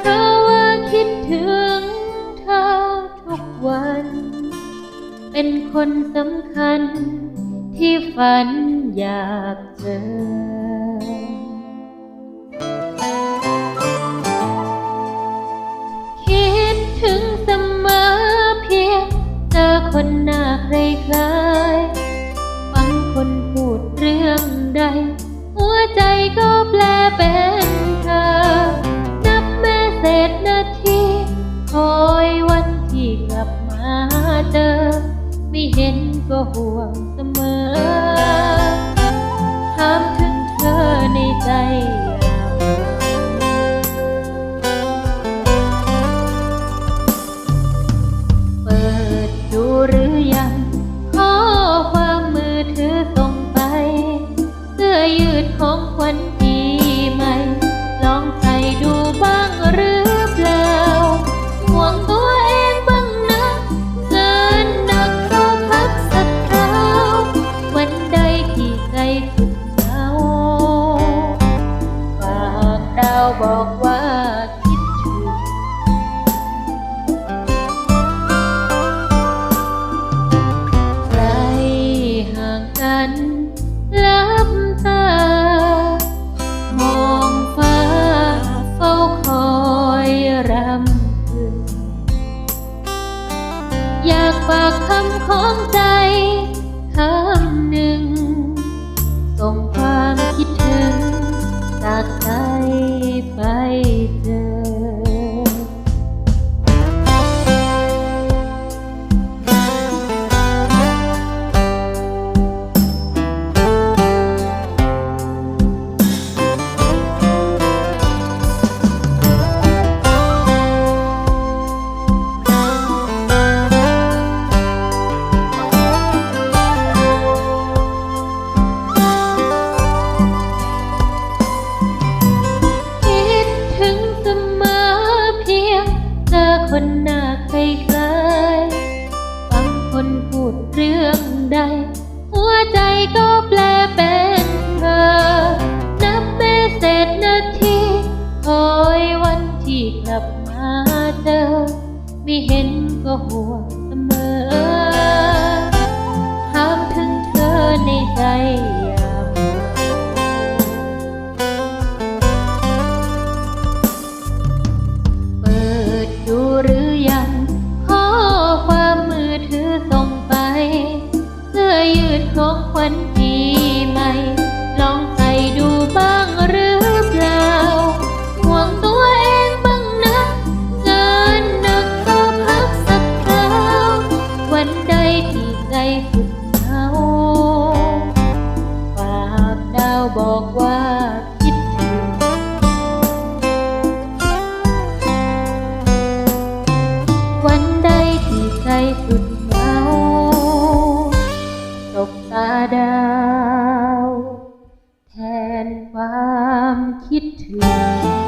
เพราะว่าคิดถึงเธอทุกวัน เป็นคนสำคัญที่ฝันอยากเจอถึงเสมอเพียงเจอคนหน้าใครคล้าาเจอ ไม่เห็นก็ห่วงเสมอ ถามถึงเธอในใจ ของใจคำหนึ่งส่งความ เรื่องใด หัวใจก็แปลเป็นเธอ นับแม้ร็จนาทีคอยวันที่กลับมาเจอ ไม่เห็นก็ห่วงเสมอถามถึงเธอในใจ Música